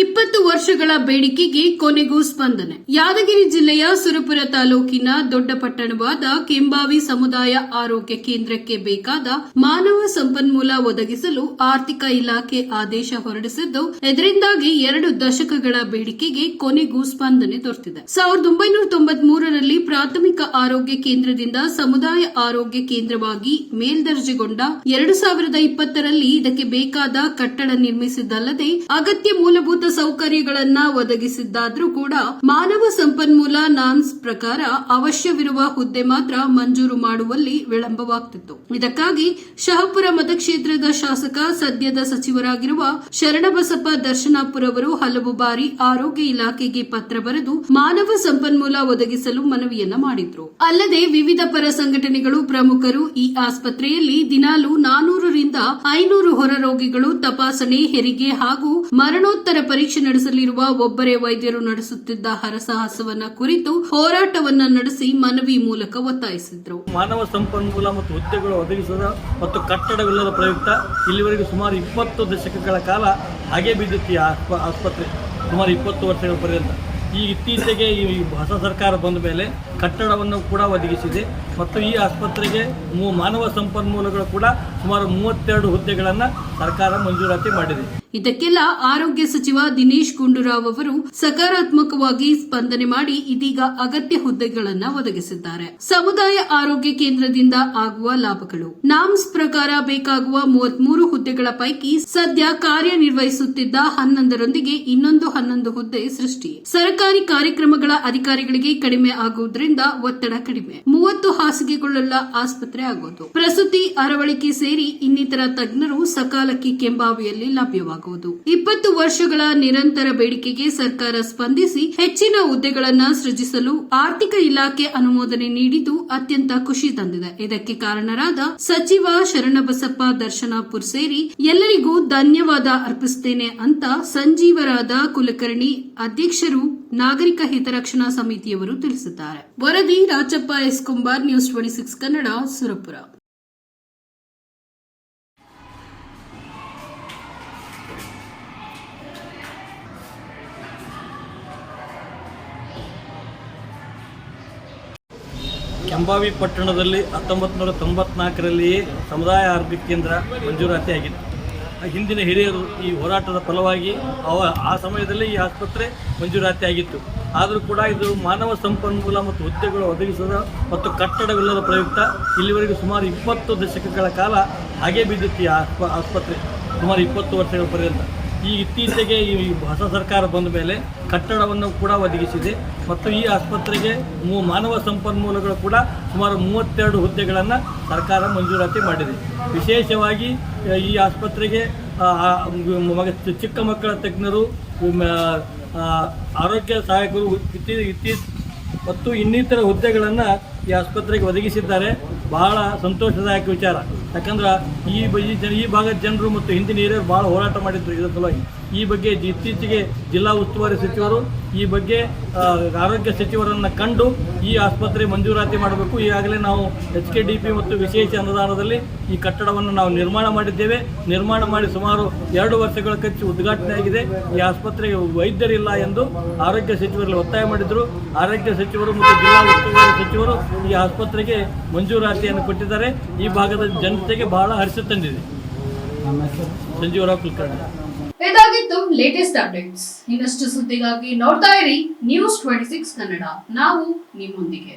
ಇಪ್ಪತ್ತು ವರ್ಷಗಳ ಬೇಡಿಕೆಗೆ ಕೊನೆಗೂ ಸ್ಪಂದನೆ. ಯಾದಗಿರಿ ಜಿಲ್ಲೆಯ ಸುರಪುರ ತಾಲೂಕಿನ ದೊಡ್ಡ ಪಟ್ಟಣವಾದ ಕೆಂಬಾವಿ ಸಮುದಾಯ ಆರೋಗ್ಯ ಕೇಂದ್ರಕ್ಕೆ ಬೇಕಾದ ಮಾನವ ಸಂಪನ್ಮೂಲ ಒದಗಿಸಲು ಆರ್ಥಿಕ ಇಲಾಖೆ ಆದೇಶ ಹೊರಡಿಸಿದ್ದು, ಇದರಿಂದಾಗಿ ಎರಡು ದಶಕಗಳ ಬೇಡಿಕೆಗೆ ಕೊನೆಗೂ ಸ್ಪಂದನೆ ದೊರೆತಿದೆ. ಸಾವಿರದ ಒಂಬೈನೂರ ತೊಂಬತ್ಮೂರರಲ್ಲಿ ಪ್ರಾಥಮಿಕ ಆರೋಗ್ಯ ಕೇಂದ್ರದಿಂದ ಸಮುದಾಯ ಆರೋಗ್ಯ ಕೇಂದ್ರವಾಗಿ ಮೇಲ್ದರ್ಜೆಗೊಂಡ ಎರಡು ಸಾವಿರದ ಇಪ್ಪತ್ತರಲ್ಲಿ ಇದಕ್ಕೆ ಬೇಕಾದ ಕಟ್ಟಡ ನಿರ್ಮಿಸಿದ್ದಲ್ಲದೆ, ಅಗತ್ಯ ಮೂಲಭೂತ ಸೌಕರ್ಯಗಳನ್ನ ಒದಗಿಸಿದ್ದಾದ್ರೂ ಕೂಡ ಮಾನವ ಸಂಪನ್ಮೂಲ ನಾನ್ಸ್ ಪ್ರಕಾರ ಅವಶ್ಯವಿರುವ ಹುದ್ದೆ ಮಾತ್ರ ಮಂಜೂರು ಮಾಡುವಲ್ಲಿ ವಿಳಂಬವಾಗ್ತಿತ್ತು. ಇದಕ್ಕಾಗಿ ಶಹಪುರ ಮತಕ್ಷೇತ್ರದ ಶಾಸಕ, ಸದ್ಯದ ಸಚಿವರಾಗಿರುವ ಶರಣಬಸಪ್ಪ ದರ್ಶನಾಪುರ ಅವರು ಹಲವು ಬಾರಿ ಆರೋಗ್ಯ ಇಲಾಖೆಗೆ ಪತ್ರ ಬರೆದು ಮಾನವ ಸಂಪನ್ಮೂಲ ಒದಗಿಸಲು ಮನವಿಯನ್ನ ಮಾಡಿದ್ರು. ಅಲ್ಲದೆ ವಿವಿಧ ಪರ ಸಂಘಟನೆಗಳು ಪ್ರಮುಖರು ಈ ಆಸ್ಪತ್ರೆಯಲ್ಲಿ ದಿನಾಲು ನಾನೂರರಿಂದ ಐನೂರು ಹೊರ ರೋಗಿಗಳು ತಪಾಸಣೆ, ಹೆರಿಗೆ ಹಾಗೂ ಮರಣೋತ್ತರ ಪರೀಕ್ಷೆ ನಡೆಸಲಿರುವ ಒಬ್ಬರೇ ವೈದ್ಯರು ನಡೆಸುತ್ತಿದ್ದ ಹರಸಾಹಸವನ್ನ ಕುರಿತು ಹೋರಾಟವನ್ನ ನಡೆಸಿ ಮನವಿ ಮೂಲಕ ಒತ್ತಾಯಿಸಿದ್ರು. ಮಾನವ ಸಂಪನ್ಮೂಲ ಮತ್ತು ಹುದ್ದೆಗಳು ಒದಗಿಸದ ಮತ್ತು ಕಟ್ಟಡವಿಲ್ಲದ ಪ್ರಯುಕ್ತ ಇಲ್ಲಿವರೆಗೆ ಸುಮಾರು ಇಪ್ಪತ್ತು ದಶಕಗಳ ಕಾಲ ಹಾಗೆ ಬಿದ್ದಿತ್ತು ಆಸ್ಪತ್ರೆ ಸುಮಾರು ಇಪ್ಪತ್ತು ವರ್ಷಗಳ ಪರ್ಯಂತ. ಈ ಇತ್ತೀಚೆಗೆ ಈ ಹೊಸ ಸರ್ಕಾರ ಬಂದ ಮೇಲೆ ಕಟ್ಟಡವನ್ನು ಕೂಡ ಒದಗಿಸಿದೆ ಮತ್ತು ಈ ಆಸ್ಪತ್ರೆಗೆ ಮಾನವ ಸಂಪನ್ಮೂಲಗಳು ಕೂಡ ಸುಮಾರು ಮೂವತ್ತೆರಡು ಹುದ್ದೆಗಳನ್ನು ಸರ್ಕಾರ ಮಂಜೂರಾತಿ ಮಾಡಿದೆ. ಇದಕ್ಕೆಲ್ಲ ಆರೋಗ್ಯ ಸಚಿವ ದಿನೇಶ್ ಗುಂಡೂರಾವ್ ಅವರು ಸಕಾರಾತ್ಮಕವಾಗಿ ಸ್ಪಂದನೆ ಮಾಡಿ ಇದೀಗ ಅಗತ್ಯ ಹುದ್ದೆಗಳನ್ನ ಒದಗಿಸಿದ್ದಾರೆ. ಸಮುದಾಯ ಆರೋಗ್ಯ ಕೇಂದ್ರದಿಂದ ಆಗುವ ಲಾಭಗಳು. ನಾಮ್ಸ್ ಪ್ರಕಾರ ಬೇಕಾಗುವ ಮೂವತ್ಮೂರು ಹುದ್ದೆಗಳ ಪೈಕಿ ಸದ್ಯ ಕಾರ್ಯನಿರ್ವಹಿಸುತ್ತಿದ್ದ ಹನ್ನೊಂದರೊಂದಿಗೆ ಇನ್ನೊಂದು ಹನ್ನೊಂದು ಹುದ್ದೆ ಸೃಷ್ಟಿ. ಸರ್ಕಾರಿ ಕಾರ್ಯಕ್ರಮಗಳ ಅಧಿಕಾರಿಗಳಿಗೆ ಕಡಿಮೆ ಆಗುವುದರಿಂದ ಒತ್ತಡ ಕಡಿಮೆ. ಮೂವತ್ತು ಹಾಸಿಗೆಗಳುಳ್ಳ ಆಸ್ಪತ್ರೆ ಆಗುವುದು ಪ್ರಸೂತಿ ಅರವಳಿಕೆ ಸೇರಿ ಇನ್ನಿತರ ತಜ್ಞರು ಸಕಾಲಕ್ಕೆ ಕೆಂಬಾವಿಯಲ್ಲಿ ಲಭ್ಯವಾಗುವುದು. ಇಪ್ಪತ್ತು ವರ್ಷಗಳ ನಿರಂತರ ಬೇಡಿಕೆಗೆ ಸರ್ಕಾರ ಸ್ಪಂದಿಸಿ ಹೆಚ್ಚಿನ ಹುದ್ದೆಗಳನ್ನು ಸೃಜಿಸಲು ಆರ್ಥಿಕ ಇಲಾಖೆ ಅನುಮೋದನೆ ನೀಡಿದ್ದು ಅತ್ಯಂತ ಖುಷಿ ತಂದಿದೆ. ಇದಕ್ಕೆ ಕಾರಣರಾದ ಸಚಿವ ಶರಣಬಸಪ್ಪ ದರ್ಶನಾಪುರ್ ಸೇರಿ ಎಲ್ಲರಿಗೂ ಧನ್ಯವಾದ ಅರ್ಪಿಸುತ್ತೇನೆ ಅಂತ ಸಂಜೀವರಾದ ಕುಲಕರ್ಣಿ ಅಧ್ಯಕ್ಷರು ನಾಗರಿಕ ಹಿತರಕ್ಷಣಾ ಸಮಿತಿಯವರು ತಿಳಿಸಿದ್ದಾರೆ. ವರದಿ Rajappa S Kumbar, news twenty six Kannada, Surapura. Kembhavi ಪಟ್ಟಣದಲ್ಲಿ ಹತ್ತೊಂಬತ್ತು ನೂರ ತೊಂಬತ್ನಾಲ್ಕರಲ್ಲಿಯೇ ಸಮುದಾಯ ಆರೋಗ್ಯ ಕೇಂದ್ರ ಮಂಜೂರಾತಿ ಆಗಿತ್ತು. ಆ ಹಿಂದಿನ ಹಿರಿಯರು ಈ ಹೋರಾಟದ ಫಲವಾಗಿ ಅವ ಆ ಸಮಯದಲ್ಲಿ ಈ ಆಸ್ಪತ್ರೆ ಮಂಜೂರಾತಿ ಆಗಿತ್ತು. ಆದರೂ ಕೂಡ ಇದು ಮಾನವ ಸಂಪನ್ಮೂಲ ಮತ್ತು ಹುದ್ದೆಗಳು ಒದಗಿಸದ ಮತ್ತು ಕಟ್ಟಡವಿಲ್ಲದ ಪ್ರಯುಕ್ತ ಇಲ್ಲಿವರೆಗೂ ಸುಮಾರು ಇಪ್ಪತ್ತು ದಶಕಗಳ ಕಾಲ ಹಾಗೆ ಬಿದ್ದಿತ್ತು ಈ ಆಸ್ಪ, ಆಸ್ಪತ್ರೆ. ಸುಮಾರು ಇಪ್ಪತ್ತು ವರ್ಷಗಳ ಪರ್ಯಂತ. ಈ ಇತ್ತೀಚೆಗೆ ಈ ಹೊಸ ಸರ್ಕಾರ ಬಂದ ಮೇಲೆ ಕಟ್ಟಡವನ್ನು ಕೂಡ ಒದಗಿಸಿದೆ. ಮತ್ತು ಈ ಆಸ್ಪತ್ರೆಗೆ ಮೂ ಮಾನವ ಸಂಪನ್ಮೂಲಗಳು ಕೂಡ ಸುಮಾರು ಮೂವತ್ತೆರಡು ಹುದ್ದೆಗಳನ್ನು ಸರ್ಕಾರ ಮಂಜೂರಾತಿ ಮಾಡಿದೆ. ವಿಶೇಷವಾಗಿ ಈ ಆಸ್ಪತ್ರೆಗೆ ಚಿಕ್ಕ ಮಕ್ಕಳ ತಜ್ಞರು ಆರೋಗ್ಯ ಸಹಾಯಕರು, ಇತ್ತೀ ಇತ್ತೀ ಮತ್ತು ಇನ್ನಿತರ ಹುದ್ದೆಗಳನ್ನು ಈ ಆಸ್ಪತ್ರೆಗೆ ಒದಗಿಸಿದ್ದಾರೆ. ಬಹಳ ಸಂತೋಷದಾಯಕ ವಿಚಾರ. ಯಾಕಂದ್ರೆ ಈ ಈ ಜನ ಈ ಭಾಗದ ಜನರು ಮತ್ತು ಹಿಂದಿನ ಹಿರಿಯರು ಭಾಳ ಹೋರಾಟ ಮಾಡಿದ್ರು ಇದರ ಸಲುವಾಗಿ. ಈ ಬಗ್ಗೆ ಇತ್ತೀಚೆಗೆ ಜಿಲ್ಲಾ ಉಸ್ತುವಾರಿ ಸಚಿವರು ಈ ಬಗ್ಗೆ ಆರೋಗ್ಯ ಸಚಿವರನ್ನು ಕಂಡು ಈ ಆಸ್ಪತ್ರೆ ಮಂಜೂರಾತಿ ಮಾಡಬೇಕು. ಈಗಾಗಲೇ ನಾವು ಎಚ್ ಕೆ ಡಿ ಪಿ ಮತ್ತು ವಿಶೇಷ ಅನುದಾನದಲ್ಲಿ ಈ ಕಟ್ಟಡವನ್ನು ನಾವು ನಿರ್ಮಾಣ ಮಾಡಿದ್ದೇವೆ. ನಿರ್ಮಾಣ ಮಾಡಿ ಸುಮಾರು ಎರಡು ವರ್ಷಗಳ ಖರ್ಚು ಉದ್ಘಾಟನೆ ಆಗಿದೆ. ಈ ಆಸ್ಪತ್ರೆಗೆ ವೈದ್ಯರಿಲ್ಲ ಎಂದು ಆರೋಗ್ಯ ಸಚಿವರಲ್ಲಿ ಒತ್ತಾಯ ಮಾಡಿದರು. ಆರೋಗ್ಯ ಸಚಿವರು ಮತ್ತು ಜಿಲ್ಲಾ ಉಸ್ತುವಾರಿ ಸಚಿವರು ಈ ಆಸ್ಪತ್ರೆಗೆ ಮಂಜೂರಾತಿಯನ್ನು ಕೊಟ್ಟಿದ್ದಾರೆ. ಈ ಭಾಗದ ಜನತೆಗೆ ಬಹಳ ಹರಿಸ ತಂದಿದೆ. ಸಂಜೀವರಾವ್ ಕುಲಕರ್ಣಿ. ಇದಾಗಿತ್ತು ಲೇಟೆಸ್ಟ್ ಅಪ್ಡೇಟ್ಸ್ ಇನ್ನಷ್ಟು ಸುದ್ದಿಗಾಗಿ ನೋಡ್ತಾ ಇರಿ ನ್ಯೂಸ್ ಟ್ವೆಂಟಿ ಸಿಕ್ಸ್ ಕನ್ನಡ. ನಾವು ನಿಮ್ಮೊಂದಿಗೆ.